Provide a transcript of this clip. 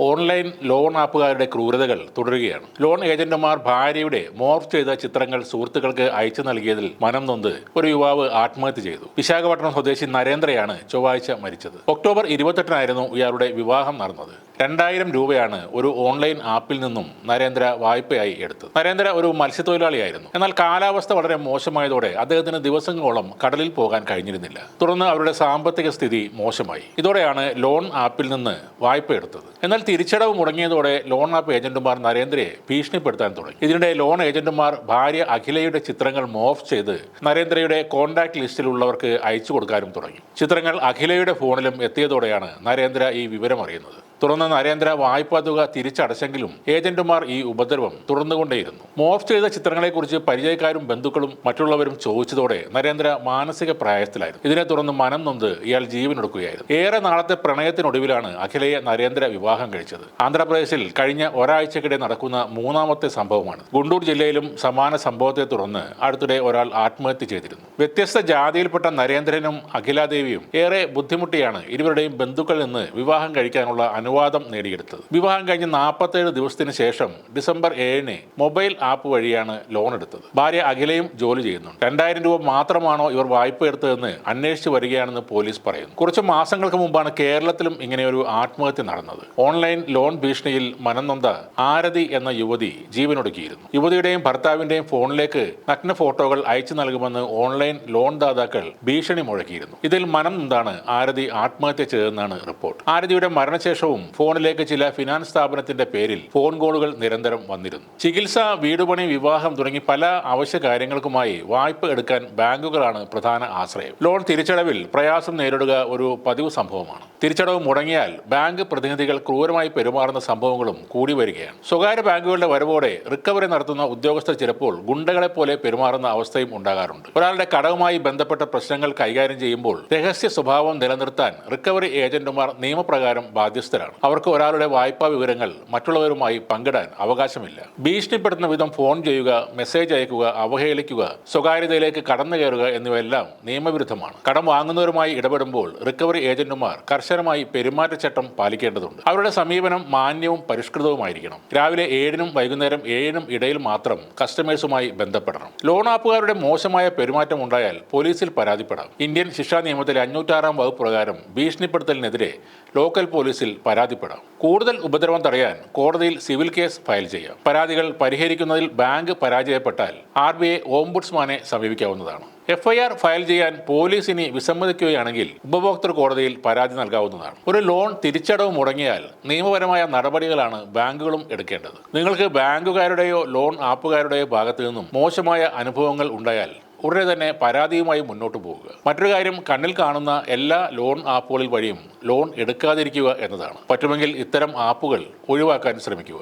Online loan ആപ്പുകാരുടെ ക്രൂരതകൾ തുടരുകയാണ്. Loan ഏജന്റുമാർ ഭാര്യയുടെ മോർഫ് ചെയ്ത ചിത്രങ്ങൾ സുഹൃത്തുക്കൾക്ക് അയച്ചു നൽകിയതിൽ മനം നൊന്ത് ഒരു യുവാവ് ആത്മഹത്യ ചെയ്തു. വിശാഖപട്ടണം സ്വദേശി നരേന്ദ്രയാണ് ചൊവ്വാഴ്ച മരിച്ചത്. ഒക്ടോബർ ഇരുപത്തെട്ടിനായിരുന്നു ഇയാളുടെ വിവാഹം നടന്നത്. രണ്ടായിരം രൂപയാണ് ഒരു ഓൺലൈൻ ആപ്പിൽ നിന്നും നരേന്ദ്ര വായ്പയായി എടുത്തത്. നരേന്ദ്ര ഒരു മത്സ്യത്തൊഴിലാളിയായിരുന്നു. എന്നാൽ കാലാവസ്ഥ വളരെ മോശമായതോടെ അദ്ദേഹത്തിന് ദിവസങ്ങളോളം കടലിൽ പോകാൻ കഴിഞ്ഞിരുന്നില്ല. തുടർന്ന് അവരുടെ സാമ്പത്തിക സ്ഥിതി മോശമായി. ഇതോടെയാണ് ലോൺ ആപ്പിൽ നിന്ന് വായ്പ എടുത്തത്. എന്നാൽ തിരിച്ചടവ് മുടങ്ങിയതോടെ ലോൺ ആപ്പ് ഏജന്റുമാർ നരേന്ദ്രയെ ഭീഷണിപ്പെടുത്താൻ തുടങ്ങി. ഇതിനിടെ ലോൺ ഏജന്റുമാർ ഭാര്യ അഖിലയുടെ ചിത്രങ്ങൾ മോഫ് ചെയ്ത് നരേന്ദ്രയുടെ കോൺടാക്ട് ലിസ്റ്റിലുള്ളവർക്ക് അയച്ചു കൊടുക്കാനും തുടങ്ങി. ചിത്രങ്ങൾ അഖിലയുടെ ഫോണിലും എത്തിയതോടെയാണ് നരേന്ദ്ര ഈ വിവരം അറിയുന്നത്. തുടർന്ന് നരേന്ദ്ര വായ്പാ തുക തിരിച്ചടച്ചെങ്കിലും ഏജന്റുമാർ ഈ ഉപദ്രവം തുടർന്നുകൊണ്ടേയിരുന്നു. മോർഫ് ചെയ്ത ചിത്രങ്ങളെക്കുറിച്ച് പരിചയക്കാരും ബന്ധുക്കളും മറ്റുള്ളവരും ചോദിച്ചതോടെ നരേന്ദ്ര മാനസിക പ്രായത്തിലായിരുന്നു. ഇതിനെ തുടർന്ന് മനം നൊന്ത് ഇയാൾ ജീവനൊടുക്കുകയായിരുന്നു. ഏറെ നാളത്തെ പ്രണയത്തിനൊടുവിലാണ് അഖിലയെ നരേന്ദ്ര വിവാഹം കഴിച്ചത്. ആന്ധ്രാപ്രദേശിൽ കഴിഞ്ഞ ഒരാഴ്ചക്കിടെ നടക്കുന്ന മൂന്നാമത്തെ സംഭവമാണ്. ഗുണ്ടൂർ ജില്ലയിലും സമാന സംഭവത്തെ തുടർന്ന് അടുത്തിടെ ഒരാൾ ആത്മഹത്യ ചെയ്തിരുന്നു. വ്യത്യസ്ത ജാതിയിൽപ്പെട്ട നരേന്ദ്രനും അഖിലാദേവിയും ഏറെ ബുദ്ധിമുട്ടിയാണ് ഇരുവരുടെയും ബന്ധുക്കളിൽ നിന്ന് വിവാഹം കഴിക്കാനുള്ള അനുവാദം നേടിയെടുത്തത്. വിവാഹം കഴിഞ്ഞ് നാൽപ്പത്തേഴ് ദിവസത്തിന് ശേഷം ഡിസംബർ ഏഴിന് മൊബൈൽ ആപ്പ് വഴിയാണ് ലോൺ എടുത്തത്. ഭാര്യ അഖിലയും ജോലി ചെയ്യുന്നുണ്ട്. രണ്ടായിരം രൂപ മാത്രമാണോ ഇവർ വായ്പ എടുത്തതെന്ന് അന്വേഷിച്ചു വരികയാണെന്ന് പോലീസ് പറയുന്നു. കുറച്ച് മാസങ്ങൾക്ക് മുമ്പാണ് കേരളത്തിലും ഇങ്ങനെയൊരു ആത്മഹത്യ നടന്നത്. ഓൺലൈൻ ലോൺ ഭീഷണിയിൽ മനംനൊന്ത ആരതി എന്ന യുവതി ജീവനൊടുക്കിയിരുന്നു. യുവതിയുടെയും ഭർത്താവിന്റെയും ഫോണിലേക്ക് നഗ്ന ഫോട്ടോകൾ അയച്ചു നൽകുമെന്ന് ഓൺലൈൻ ലോൺ ദാതാക്കൾ ഭീഷണി മുഴക്കിയിരുന്നു. ഇതിൽ മനം നൊന്താണ് ആരതി ആത്മഹത്യ ചെയ്തതെന്നാണ് റിപ്പോർട്ട്. ആരതിയുടെ മരണശേഷവും ഫോണിലേക്ക് ചില ഫിനാൻസ് സ്ഥാപനത്തിന്റെ പേരിൽ ഫോൺ കോളുകൾ നിരന്തരം വന്നിരുന്നു. ചികിത്സ വീടുപണി വിവാഹം തുടങ്ങി പല അവശ്യ കാര്യങ്ങൾക്കുമായി വായ്പ എടുക്കാൻ ബാങ്കുകളാണ് പ്രധാന ആശ്രയം. ലോൺ തിരിച്ചടവിൽ പ്രയാസം നേരിടുക ഒരു പതിവ് സംഭവമാണ്. തിരിച്ചടവ് മുടങ്ങിയാൽ ബാങ്ക് പ്രതിനിധികൾ ക്രൂരമായി പെരുമാറുന്ന സംഭവങ്ങളും കൂടി വരികയാണ്. സ്വകാര്യ ബാങ്കുകളുടെ വരവോടെ റിക്കവറി നടത്തുന്ന ഉദ്യോഗസ്ഥർ ചിലപ്പോൾ ഗുണ്ടകളെ പോലെ പെരുമാറുന്ന അവസ്ഥയും ഉണ്ടാകാറുണ്ട്. ഒരാളുടെ കടവുമായി ബന്ധപ്പെട്ട പ്രശ്നങ്ങൾ കൈകാര്യം ചെയ്യുമ്പോൾ രഹസ്യ സ്വഭാവം നിലനിർത്താൻ റിക്കവറി ഏജന്റുമാർ നിയമപ്രകാരം ബാധ്യസ്ഥരാണ്. അവർക്ക് ഒരാളുടെ വായ്പാ വിവരങ്ങൾ മറ്റുള്ളവരുമായി പങ്കിടാൻ അവകാശമില്ല. ഭീഷണിപ്പെടുത്തുന്ന വിധം ഫോൺ ചെയ്യുക മെസ്സേജ് അയക്കുക അവഹേളിക്കുക സ്വകാര്യതയിലേക്ക് കടന്നു കയറുക എന്നിവയെല്ലാം നിയമവിരുദ്ധമാണ്. കടം വാങ്ങുന്നവരുമായി ഇടപെടുമ്പോൾ റിക്കവറി ഏജന്റുമാർ കർശനമായി പെരുമാറ്റച്ചട്ടം പാലിക്കേണ്ടതുണ്ട്. അവരുടെ സമീപനം മാന്യവും പരിഷ്കൃതവുമായിരിക്കണം. രാവിലെ ഏഴിനും വൈകുന്നേരം ഏഴിനും ഇടയിൽ മാത്രം കസ്റ്റമേഴ്സുമായി ബന്ധപ്പെടണം. ലോൺ ആപ്പുകാരുടെ മോശമായ പെരുമാറ്റം ഉണ്ടായാൽ പോലീസിൽ പരാതിപ്പെടാം. ഇന്ത്യൻ ശിക്ഷാ നിയമത്തിലെ അഞ്ഞൂറ്റാറാം വകുപ്പ് പ്രകാരം ഭീഷണിപ്പെടുത്തലിനെതിരെ ലോക്കൽ പോലീസിൽ പരാതിപ്പെടാം. കൂടുതൽ ഉപദ്രവം തടയാൻ കോടതിയിൽ സിവിൽ കേസ് ഫയൽ ചെയ്യാം. പരാതികൾ പരിഹരിക്കുന്നതിൽ ബാങ്ക് പരാജയപ്പെട്ടാൽ ആർ ബി ഐ ഓംബുഡ്സ്മാനെ സമീപിക്കാവുന്നതാണ്. എഫ്ഐആർ ഫയൽ ചെയ്യാൻ പോലീസ് ഇനി വിസമ്മതിക്കുകയാണെങ്കിൽ ഉപഭോക്തൃ കോടതിയിൽ പരാതി നൽകാവുന്നതാണ്. ഒരു ലോൺ തിരിച്ചടവ് മുടങ്ങിയാൽ നിയമപരമായ നടപടികളാണ് ബാങ്കുകളും എടുക്കേണ്ടത്. നിങ്ങൾക്ക് ബാങ്കുകാരുടെയോ ലോൺ ആപ്പുകാരുടെയോ ഭാഗത്തു നിന്നും മോശമായ അനുഭവങ്ങൾ ഉണ്ടായാൽ ഉടനെ തന്നെ പരാതിയുമായി മുന്നോട്ട് പോകുക മറ്റൊരു കാര്യം കണ്ണിൽ കാണുന്ന എല്ലാ ലോൺ ആപ്പുകളിൽ വഴിയും ലോൺ എടുക്കാതിരിക്കുക എന്നതാണ്. പറ്റുമെങ്കിൽ ഇത്തരം ആപ്പുകൾ ഒഴിവാക്കാൻ ശ്രമിക്കുക.